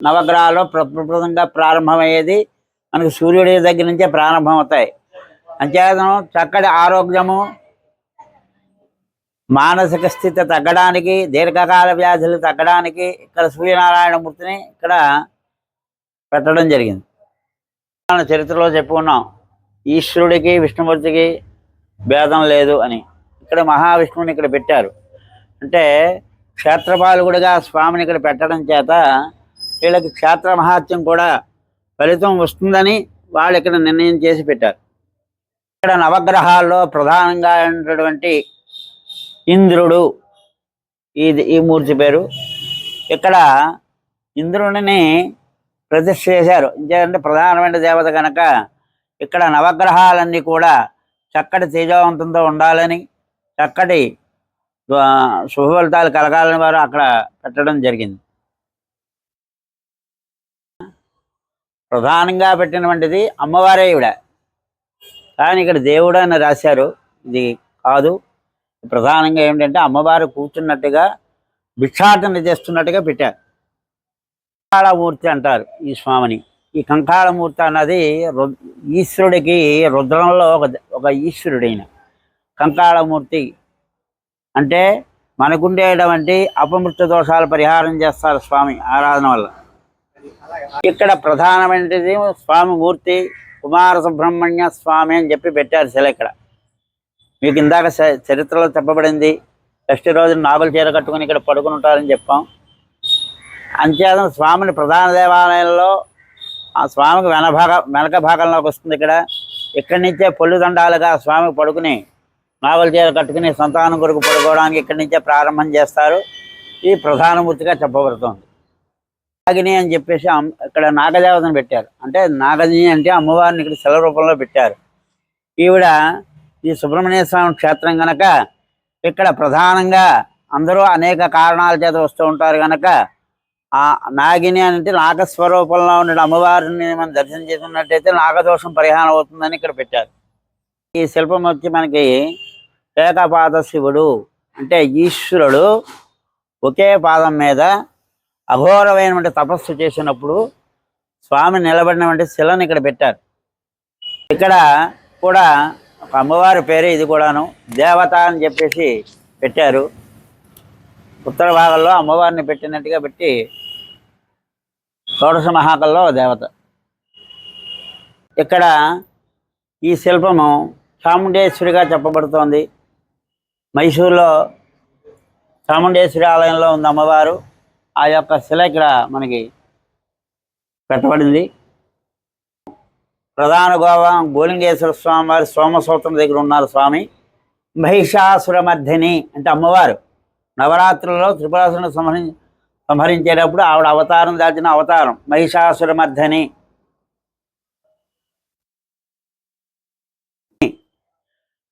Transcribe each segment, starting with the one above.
నవగ్రహాలు ప్రప్రదంగా ప్రారంభమయ్యేది మనకు సూర్యుడి దగ్గర నుంచే ప్రారంభం అవుతాయి అంచేతను చక్కటి ఆరోగ్యము మానసిక స్థితి తగ్గడానికి దీర్ఘకాల వ్యాధులు తగ్గడానికి ఇక్కడ సూర్యనారాయణ మూర్తిని ఇక్కడ పెట్టడం జరిగింది. మన చరిత్రలో చెప్పుకున్నాం ఈశ్వరుడికి విష్ణుమూర్తికి భేదం లేదు అని. ఇక్కడ మహావిష్ణువుని ఇక్కడ పెట్టారు. అంటే క్షేత్రపాలకుడిగా స్వామిని ఇక్కడ పెట్టడం చేత వీళ్ళకి క్షేత్ర మహాత్యం కూడా ఫలితం వస్తుందని వాళ్ళు ఇక్కడ నిర్ణయం చేసి పెట్టారు. ఇక్కడ నవగ్రహాల్లో ప్రధానంగా ఉన్నటువంటి ఇంద్రుడు ఇది ఈ మూర్తి పేరు. ఇక్కడ ఇంద్రుడిని ప్రతిష్ఠ చేశారు. ఎందుకంటే ప్రధానమైన దేవత కనుక ఇక్కడ నవగ్రహాలన్నీ కూడా చక్కటి తేజవంతంతో ఉండాలని చక్కటి శుభఫలితాలు శుభ ఫలితాలు కలగాలని వారు అక్కడ పెట్టడం జరిగింది. ప్రధానంగా పెట్టినటువంటిది అమ్మవారే ఈవిడ. కానీ ఇక్కడ దేవుడు అని రాశారు. ఇది కాదు. ప్రధానంగా ఏమిటంటే అమ్మవారు కూర్చున్నట్టుగా భిక్షాటన చేస్తున్నట్టుగా పెట్టారు. కంకాళమూర్తి అంటారు ఈ స్వామిని. ఈ కంకాళమూర్తి అన్నది రు ఈశ్వరుడికి రుద్రంలో ఒక ఒక ఈశ్వరుడైన కంకాళమూర్తి అంటే మనకుండేటువంటి అపమృత్యు దోషాలు పరిహారం చేస్తారు స్వామి ఆరాధన వల్ల. ఇక్కడ ప్రధానమైనది స్వామి మూర్తి కుమార సుబ్రహ్మణ్య స్వామి అని చెప్పి పెట్టారు శిల ఇక్కడ. మీకు ఇందాక చరిత్రలో చెప్పబడింది. ఫస్ట్ రోజు నాగుల చీర కట్టుకుని ఇక్కడ పడుకుని ఉంటారని చెప్పాం. అంచేత స్వామిని ప్రధాన దేవాలయంలో ఆ స్వామికి వెనభాగ వెనక భాగంలోకి వస్తుంది ఇక్కడ. ఇక్కడి నుంచే పొల్లు దండాలుగా స్వామికి పడుకుని నాగుల చీర కట్టుకుని సంతానం కొరకు పడుకోవడానికి ఇక్కడి నుంచే ప్రారంభం చేస్తారు. ఇది ప్రధాన మూర్తిగా చెప్పబడుతోంది. నాగిని అని చెప్పేసి ఇక్కడ నాగదేవతను పెట్టారు. అంటే నాగని అంటే అమ్మవారిని ఇక్కడ శిల రూపంలో పెట్టారు. ఈవిడ ఈ సుబ్రహ్మణ్య స్వామి క్షేత్రం గనక ఇక్కడ ప్రధానంగా అందరూ అనేక కారణాల చేత వస్తూ ఉంటారు గనక ఆ నాగిని అంటే నాగస్వరూపంలో ఉన్న అమ్మవారిని మనం దర్శనం చేసుకున్నట్టయితే నాగదోషం పరిహారం అవుతుందని ఇక్కడ పెట్టారు. ఈ శిల్పం వచ్చి మనకి ఏకపాద శివుడు అంటే ఈశ్వరుడు ఒకే పాదం మీద అఘోరమైనటువంటి తపస్సు చేసినప్పుడు స్వామి నిలబడినటువంటి శిలను ఇక్కడ పెట్టారు. ఇక్కడ కూడా ఒక అమ్మవారి పేరే ఇది కూడాను. దేవత అని చెప్పేసి పెట్టారు. ఉత్తర భాగంలో అమ్మవారిని పెట్టినట్టుగా పెట్టి షోడశ మహాకల్లో దేవత. ఇక్కడ ఈ శిల్పము చాముండేశ్వరిగా చెప్పబడుతోంది. మైసూరులో చాముండేశ్వరి ఆలయంలో ఉంది అమ్మవారు ఆ యొక్క శిల ఇక్కడ మనకి పెట్టబడింది. ప్రధాన గోవా గోలింగేశ్వర స్వామి వారి సోమసూత్రం దగ్గర ఉన్నారు స్వామి. మహిషాసురమర్ధిని అంటే అమ్మవారు. నవరాత్రులలో త్రిపురాసురుని సంహరి సంహరించేటప్పుడు ఆవిడ అవతారం దాచిన అవతారం మహిషాసురమర్ధని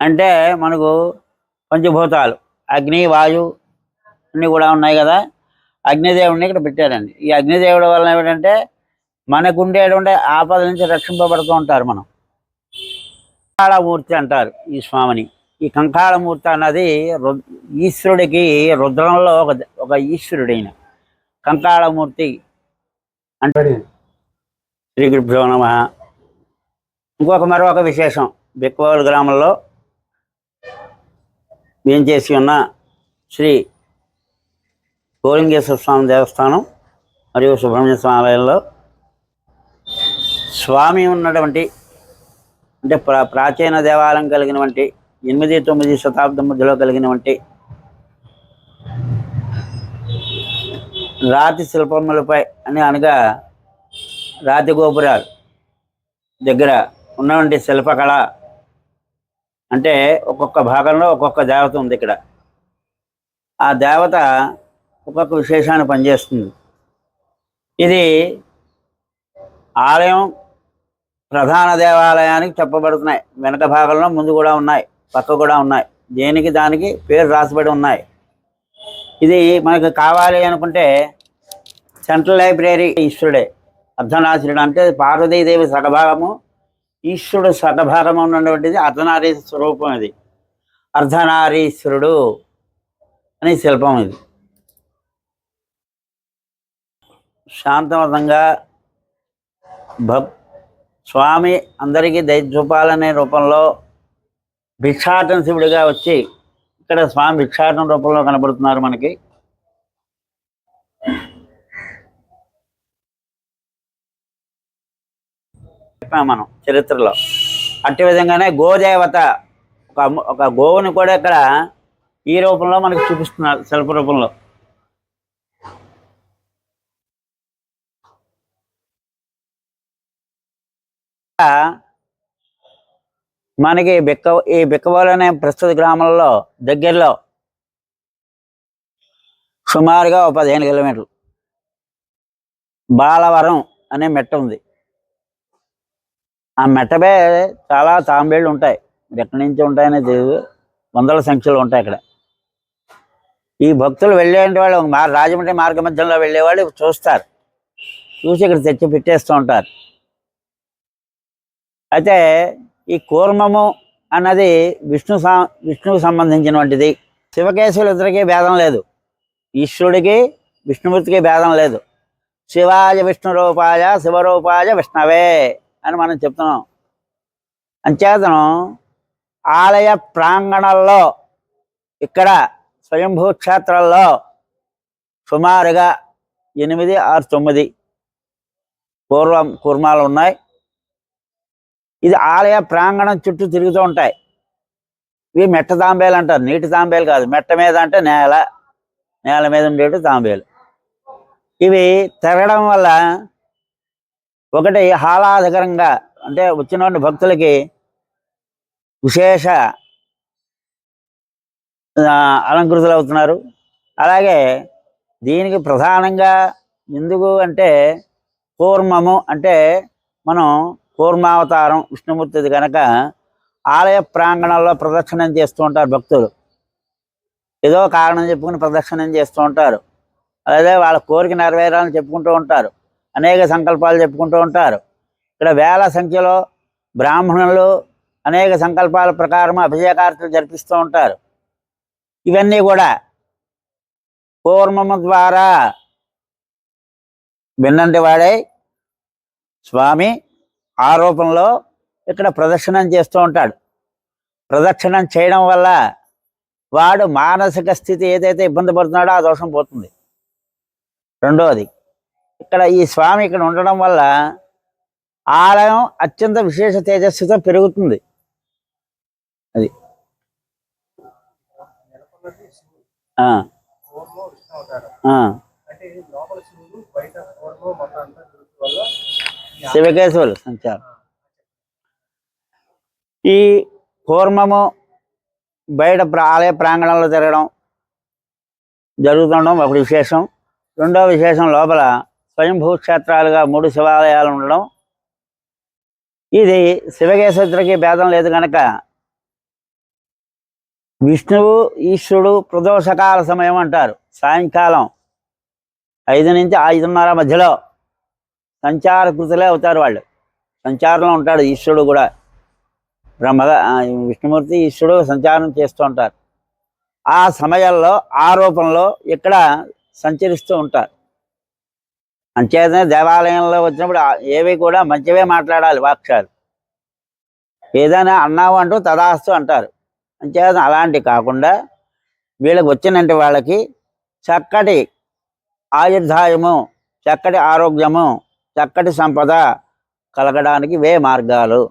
అంటే మనకు పంచభూతాలు అగ్ని వాయు అన్నీ కూడా ఉన్నాయి కదా. అగ్నిదేవుడిని ఇక్కడ పెట్టారండి. ఈ అగ్నిదేవుడి వలన ఏమిటంటే మనకు ఉండేటువంటి ఆపద నుంచి రక్షింపబడుతూ ఉంటారు మనం. కంకాళమూర్తి అంటారు ఈ స్వామిని. ఈ కంకాళమూర్తి అన్నది రు ఈశ్వరుడికి రుద్రంలో ఒక ఒక ఈశ్వరుడైన కంకాళమూర్తి. అంటే శ్రీ గురుభ్యో నమ. ఇంకొక మరొక విశేషం. బిక్కోలు గ్రామంలో ఏం చేసి ఉన్న శ్రీ కోలింగేశ్వర స్వామి దేవస్థానం మరియు సుబ్రహ్మణ్య స్వామి ఆలయంలో స్వామి ఉన్నటువంటి అంటే ప్రా ప్రాచీన దేవాలయం కలిగినటువంటి ఎనిమిది తొమ్మిది శతాబ్దం మధ్యలో కలిగినటువంటి రాతి శిల్పములపై అని అనగా రాతి గోపురాలు దగ్గర ఉన్నటువంటి శిల్పకళ అంటే ఒక్కొక్క భాగంలో ఒక్కొక్క దేవత ఉంది ఇక్కడ. ఆ దేవత ఒక్కొక్క విశేషాన్ని పనిచేస్తుంది. ఇది ఆలయం ప్రధాన దేవాలయానికి చెప్పబడుతున్నాయి. వెనక భాగంలో ముందు కూడా ఉన్నాయి పక్క కూడా ఉన్నాయి. దేనికి దానికి పేరు రాసిబడి ఉన్నాయి. ఇది మనకు కావాలి అనుకుంటే సెంట్రల్ లైబ్రరీ ఈశ్వరుడే. అర్ధనాశురుడు అంటే పార్వతీదేవి సగభాగము ఈశ్వరుడు సగభాగము ఉన్నటువంటిది అర్ధనారీ స్వరూపం ఇది. అర్ధనారీశ్వరుడు అని శిల్పం ఇది. శాంతవంతంగా భక్ స్వామి అందరికీ దయచూపాలనే రూపంలో భిక్షాటన శివుడిగా వచ్చి ఇక్కడ స్వామి భిక్షాటన రూపంలో కనబడుతున్నారు మనకి. చెప్పాం మనం చరిత్రలో. అట్టి విధంగానే గోదేవత ఒక ఒక గోవుని కూడా ఇక్కడ ఈ రూపంలో మనకి చూపిస్తున్నారు శిల్ప రూపంలో. మనకి బిక్క ఈ బిక్కబోలు అనే ప్రస్తుత గ్రామంలో దగ్గరలో సుమారుగా ఒక పదిహేను కిలోమీటర్లు. బాలవరం అనే మెట్ట ఉంది. ఆ మెట్టపై చాలా తాంబేళ్ళు ఉంటాయి. ఎక్కడి నుంచి ఉంటాయనే తెలియదు వందల సంఖ్యలో ఉంటాయి అక్కడ. ఈ భక్తులు వెళ్ళేంటి వాళ్ళు రాజమండ్రి మార్గ మధ్యంలో వెళ్ళేవాళ్ళు చూస్తారు. చూసి ఇక్కడ తెచ్చి పెట్టేస్తూ ఉంటారు. అయితే ఈ కూర్మము అన్నది విష్ణు సా విష్ణువుకు సంబంధించినటువంటిది. శివకేశవులు ఇద్దరికీ భేదం లేదు. ఈశ్వరుడికి విష్ణుమూర్తికి భేదం లేదు. శివాయ విష్ణు రూపాయ శివరూపాయ విష్ణవే అని మనం చెప్తున్నాం. అంచేతను ఆలయ ప్రాంగణంలో ఇక్కడ స్వయంభూ క్షేత్రంలో సుమారుగా ఎనిమిది ఆరు తొమ్మిది పూర్వం కుర్మాలు ఉన్నాయి. ఇది ఆలయ ప్రాంగణం చుట్టూ తిరుగుతూ ఉంటాయి. ఇవి మెట్ట తాంబేలు అంటారు. నీటి తాంబేలు కాదు. మెట్ట మీద అంటే నేల నేల మీద ఉండేటి తాంబేలు. ఇవి తిరగడం వల్ల ఒకటి ఆహ్లాదకరంగా అంటే వచ్చిన భక్తులకి విశేష అలంకృతులు అవుతున్నారు. అలాగే దీనికి ప్రధానంగా ఎందుకు అంటే కూర్మము అంటే మనం కూర్మావతారం విష్ణుమూర్తిది కనుక ఆలయ ప్రాంగణంలో ప్రదక్షిణం చేస్తూ ఉంటారు భక్తులు. ఏదో కారణం చెప్పుకుని ప్రదక్షిణం చేస్తూ ఉంటారు. అలాగే వాళ్ళ కోరిక నెరవేరాలని చెప్పుకుంటూ ఉంటారు. అనేక సంకల్పాలు చెప్పుకుంటూ ఉంటారు. ఇక్కడ వేల సంఖ్యలో బ్రాహ్మణులు అనేక సంకల్పాల ప్రకారం అభిషేకార్తలు జరిపిస్తూ ఉంటారు. ఇవన్నీ కూడా కూర్మము ద్వారా విన్నంటి వాడై స్వామి ఆ రూపంలో ఇక్కడ ప్రదక్షిణం చేస్తూ ఉంటాడు. ప్రదక్షిణం చేయడం వల్ల వాడు మానసిక స్థితి ఏదైతే ఇబ్బంది పడుతున్నాడో ఆ దోషం పోతుంది. రెండవది ఇక్కడ ఈ స్వామి ఇక్కడ ఉండడం వల్ల ఆలయం అత్యంత విశేష తేజస్సుతో పెరుగుతుంది. అది. శివుడు అంటే లోపల బయట శివకేశవులు సంచారం. ఈ కూర్మము బయట ఆలయ ప్రాంగణంలో తిరగడం జరుగుతుండడం ఒకటి విశేషం. రెండో విశేషం లోపల స్వయంభూ క్షేత్రాలుగా మూడు శివాలయాలు ఉండడం. ఇది శివకేశ్వరుడికి భేదం లేదు కనుక విష్ణువు ఈశ్వరుడు ప్రదోషకాల సమయం అంటారు. సాయంకాలం ఐదు నుంచి ఐదున్నర మధ్యలో సంచార కృతులే అవుతారు వాళ్ళు. సంచారంలో ఉంటాడు ఈశ్వరుడు కూడా. బ్రహ్మగా విష్ణుమూర్తి ఈశ్వరుడు సంచారం చేస్తూ ఉంటారు. ఆ సమయంలో ఆ రూపంలో ఇక్కడ సంచరిస్తూ ఉంటారు. అంచేతనే దేవాలయంలో వచ్చినప్పుడు ఏవి కూడా మంచివే మాట్లాడాలి వాక్షాలు ఏదైనా అన్నావు అంటూ తదాస్తు అంటారు. అంచేత అలాంటి కాకుండా వీళ్ళకి వచ్చినంటి వాళ్ళకి చక్కటి ఆయుర్దాయము చక్కటి ఆరోగ్యము చక్కటి సంపద కలగడానికి వే మార్గాలు.